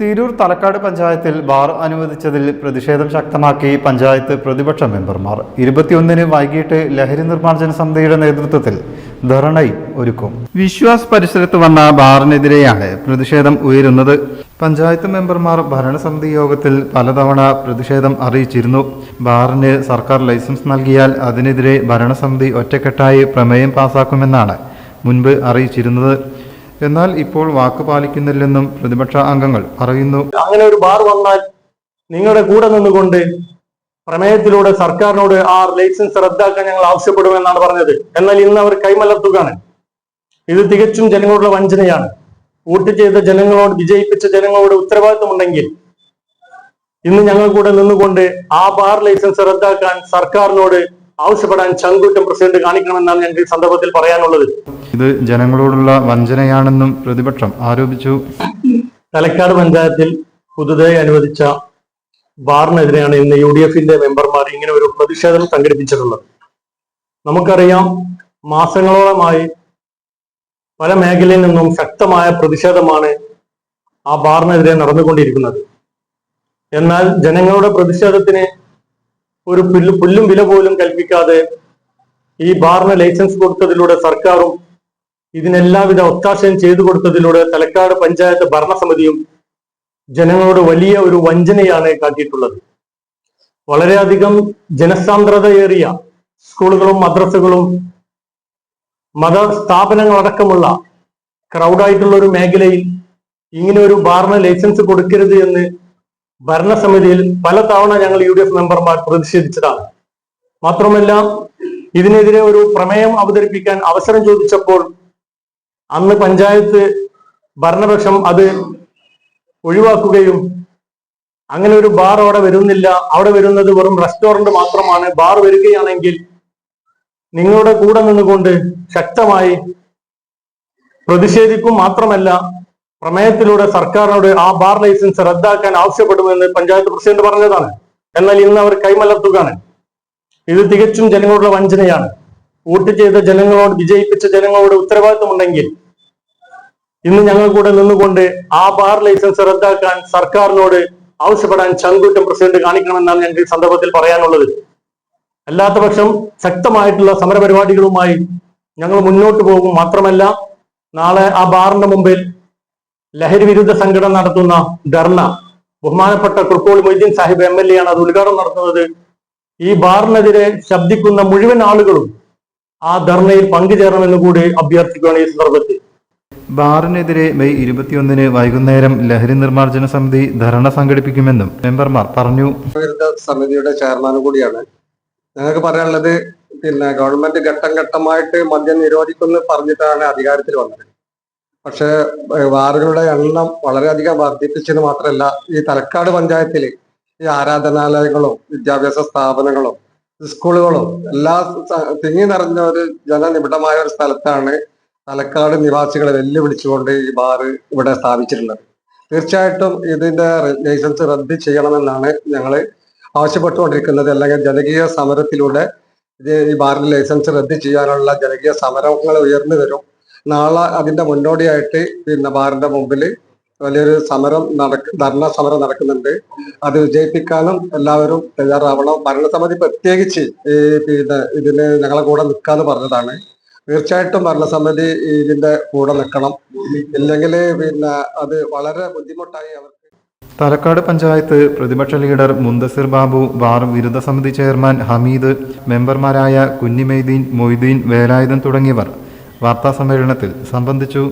തിരൂർ തലക്കാട് പഞ്ചായത്തിൽ ബാർ അനുവദിച്ചതിൽ പ്രതിഷേധം ശക്തമാക്കി പഞ്ചായത്ത് പ്രതിപക്ഷ മെമ്പർമാർ. ഇരുപത്തിയൊന്നിന് വൈകിട്ട് ലഹരി നിർമ്മാർജന സമിതിയുടെ നേതൃത്വത്തിൽ ധർണയും ഒരുക്കും. വിശ്വാസ് പരിസരത്ത് വന്ന ബാറിനെതിരെയാണ് പ്രതിഷേധം ഉയരുന്നത്. പഞ്ചായത്ത് മെമ്പർമാർ ഭരണസമിതി യോഗത്തിൽ പലതവണ പ്രതിഷേധം അറിയിച്ചിരുന്നു. ബാറിന് സർക്കാർ ലൈസൻസ് നൽകിയാൽ അതിനെതിരെ ഭരണസമിതി ഒറ്റക്കെട്ടായി പ്രമേയം പാസാക്കുമെന്നാണ് മുൻപ് അറിയിച്ചിരുന്നത്. എന്നാൽ ഇപ്പോൾ വാക്ക് പാലിക്കുന്നില്ലെന്നും പ്രതിപക്ഷ അംഗങ്ങൾ പറയുന്നു. അങ്ങനെ ഒരു ബാർ വന്നാൽ നിങ്ങളുടെ കൂടെ നിന്നുകൊണ്ട് പ്രമേയത്തിലൂടെ സർക്കാരിനോട് ആ ലൈസൻസ് റദ്ദാക്കാൻ ഞങ്ങൾ ആവശ്യപ്പെടുമെന്നാണ് പറഞ്ഞത്. എന്നാൽ ഇന്ന് അവർ കൈമലർത്തുകയാണ്. ഇത് തികച്ചും ജനങ്ങളോടുള്ള വഞ്ചനയാണ്. വോട്ട് ചെയ്ത ജനങ്ങളോട് വിജയിപ്പിച്ച ജനങ്ങളോട് ഉത്തരവാദിത്തമുണ്ടെങ്കിൽ ഇന്ന് ഞങ്ങൾ കൂടെ നിന്നുകൊണ്ട് ആ ബാർ ലൈസൻസ് റദ്ദാക്കാൻ സർക്കാരിനോട് ആവശ്യപ്പെടാൻ ചങ്കൂറ്റം പ്രസിഡന്റ് കാണിക്കണമെന്നാണ് ഞങ്ങൾക്ക് ഈ സന്ദർഭത്തിൽ പറയാനുള്ളത്. ഇത് ജനങ്ങളോടുള്ള വഞ്ചനയാണെന്നും പ്രതിപക്ഷം ആരോപിച്ചു. തലക്കാട് പഞ്ചായത്തിൽ പുതുതായി അനുവദിച്ച ബാറിനെതിരെയാണ് ഇന്ന് യു ഡി എഫിന്റെ മെമ്പർമാർ ഇങ്ങനെ ഒരു പ്രതിഷേധം സംഘടിപ്പിച്ചിട്ടുള്ളത്. നമുക്കറിയാം മാസങ്ങളോളമായി പല മേഖലയിൽ നിന്നും ശക്തമായ പ്രതിഷേധമാണ് ആ ബാറിനെതിരെ നടന്നുകൊണ്ടിരിക്കുന്നത്. എന്നാൽ ജനങ്ങളുടെ പ്രതിഷേധത്തിന് ഒരു പുല്ല് പുല്ലും വില പോലും കൽപ്പിക്കാതെ ഈ ബാറിന് ലൈസൻസ് കൊടുത്തതിലൂടെ സർക്കാരും ഇതിനെല്ലാവിധ ഒത്താശയും ചെയ്തു കൊടുത്തതിലൂടെ തലക്കാട് പഞ്ചായത്ത് ഭരണസമിതിയും ജനങ്ങളോട് വലിയ ഒരു വഞ്ചനയാണ് കാട്ടിയിട്ടുള്ളത്. വളരെയധികം ജനസാന്ദ്രതയേറിയ സ്കൂളുകളും മദ്രസകളും മത സ്ഥാപനങ്ങളടക്കമുള്ള ക്രൗഡായിട്ടുള്ള ഒരു മേഖലയിൽ ഇങ്ങനെ ഒരു ബാറിന് ലൈസൻസ് കൊടുക്കരുത് എന്ന് ഭരണസമിതിയിൽ പല തവണ ഞങ്ങൾ യു ഡി എഫ് മെമ്പർമാർ പ്രതിഷേധിച്ചതാണ്. മാത്രമല്ല ഇതിനെതിരെ ഒരു പ്രമേയം അവതരിപ്പിക്കാൻ അവസരം ചോദിച്ചപ്പോൾ അന്ന് പഞ്ചായത്ത് ഭരണപക്ഷം അത് ഒഴിവാക്കുകയും അങ്ങനെ ഒരു ബാർ അവിടെ വരുന്നില്ല. അവിടെ വരുന്നത് വെറും റെസ്റ്റോറന്റ് മാത്രമാണ്. ബാർ വരികയാണെങ്കിൽ നിങ്ങളുടെ കൂടെ നിന്നുകൊണ്ട് ശക്തമായി പ്രതിഷേധിക്കും മാത്രമല്ല പ്രമേയത്തിലൂടെ സർക്കാരിനോട് ആ ബാർ ലൈസൻസ് റദ്ദാക്കാൻ ആവശ്യപ്പെടുമെന്ന് പഞ്ചായത്ത് പ്രസിഡന്റ് പറഞ്ഞതാണ്. എന്നാൽ ഇന്ന് അവർ കൈമലർത്തുകയാണ്. ഇത് തികച്ചും ജനങ്ങളുടെ വഞ്ചനയാണ്. വോട്ട് ചെയ്ത ജനങ്ങളോട് വിജയിപ്പിച്ച ജനങ്ങളോട് ഉത്തരവാദിത്തമുണ്ടെങ്കിൽ ഇന്ന് ഞങ്ങൾ കൂടെ നിന്നുകൊണ്ട് ആ ബാർ ലൈസൻസ് റദ്ദാക്കാൻ സർക്കാരിനോട് ആവശ്യപ്പെടാൻ ചങ്കൂറ്റം പ്രസിഡന്റ് കാണിക്കണമെന്നാണ് ഞങ്ങൾക്ക് ഈ സന്ദർഭത്തിൽ പറയാനുള്ളത്. അല്ലാത്ത പക്ഷം ശക്തമായിട്ടുള്ള സമരപരിപാടികളുമായി ഞങ്ങൾ മുന്നോട്ട് പോകും മാത്രമല്ല നാളെ ആ ബാറിന്റെ മുമ്പിൽ ലഹരി വിരുദ്ധ സംഘടന നടത്തുന്ന ധർണ. ബഹുമാനപ്പെട്ട Kurukkoli Moideen Sahib M L A ആണ് അത് ഉദ്ഘാടനം നടത്തുന്നത്. ഈ ബാറിനെതിരെ ശബ്ദിക്കുന്ന മുഴുവൻ ആളുകളും ആ ധർണയിൽ പങ്കുചേരണമെന്ന് കൂടി അഭ്യർത്ഥിക്കുകയാണ് ഈ സന്ദർഭത്തിൽ. ബാറിനെതിരെ മെയ് ഇരുപത്തിയൊന്നിന് വൈകുന്നേരം ലഹരി നിർമ്മാർജന സമിതി ധർണ സംഘടിപ്പിക്കുമെന്നും മെമ്പർമാർ പറഞ്ഞു. വിരുദ്ധ സമിതിയുടെ ചെയർമാനും കൂടിയാണ്. ഞങ്ങൾക്ക് പറയാനുള്ളത് പിന്നെ ഗവൺമെന്റ് ഘട്ടം ഘട്ടമായിട്ട് മദ്യം നിരോധിക്കുന്നു പറഞ്ഞിട്ടാണ് അധികാരത്തിൽ വന്നത്. പക്ഷേ ബാറുകളുടെ എണ്ണം വളരെയധികം വർദ്ധിപ്പിച്ചെന്ന് മാത്രമല്ല ഈ തലക്കാട് പഞ്ചായത്തിൽ ഈ ആരാധനാലയങ്ങളും വിദ്യാഭ്യാസ സ്ഥാപനങ്ങളും സ്കൂളുകളും എല്ലാ തിങ്ങി നിറഞ്ഞ ഒരു ജനനിബിഡമായ ഒരു സ്ഥലത്താണ് തലക്കാട് നിവാസികളെ വെല്ലുവിളിച്ചുകൊണ്ട് ഈ ബാർ ഇവിടെ സ്ഥാപിച്ചിട്ടുള്ളത്. തീർച്ചയായിട്ടും ഇതിന്റെ ലൈസൻസ് റദ്ദ് ചെയ്യണമെന്നാണ് ഞങ്ങൾ ആവശ്യപ്പെട്ടുകൊണ്ടിരിക്കുന്നത്. അല്ലെങ്കിൽ ജനകീയ സമരത്തിലൂടെ ഇത് ഈ ബാറിന്റെ ലൈസൻസ് റദ്ദ് ചെയ്യാനുള്ള ജനകീയ സമരങ്ങൾ ഉയർന്നു വരും. നാളെ അതിന്റെ മുന്നോടിയായിട്ട് പിന്നെ ബാറിന്റെ മുമ്പിൽ വലിയൊരു സമരം നടക്ക ധർണ സമരം നടക്കുന്നുണ്ട്. അത് വിജയിപ്പിക്കാനും എല്ലാവരും തയ്യാറാവണം. ഭരണസമിതി പ്രത്യേകിച്ച് ഈ പിന്നെ ഇതിന് ഞങ്ങളെ കൂടെ നിൽക്കാന്ന് പറഞ്ഞതാണ്. തീർച്ചയായിട്ടും ഭരണസമിതി ഇതിന്റെ കൂടെ നിൽക്കണം ഇല്ലെങ്കിൽ പിന്നെ അത് വളരെ ബുദ്ധിമുട്ടായി അവർക്ക്. തലക്കാട് പഞ്ചായത്ത് പ്രതിപക്ഷ ലീഡർ മുന്തസിർ ബാബു ബാർ വിരുദ്ധ സമിതി ചെയർമാൻ ഹമീദ് മെമ്പർമാരായ കുഞ്ഞിമെയ്ദീൻ മൊയ്തീൻ വേലായുധൻ തുടങ്ങിയവർ വാർത്താസമ്മേളനത്തിൽ സംബന്ധിച്ചു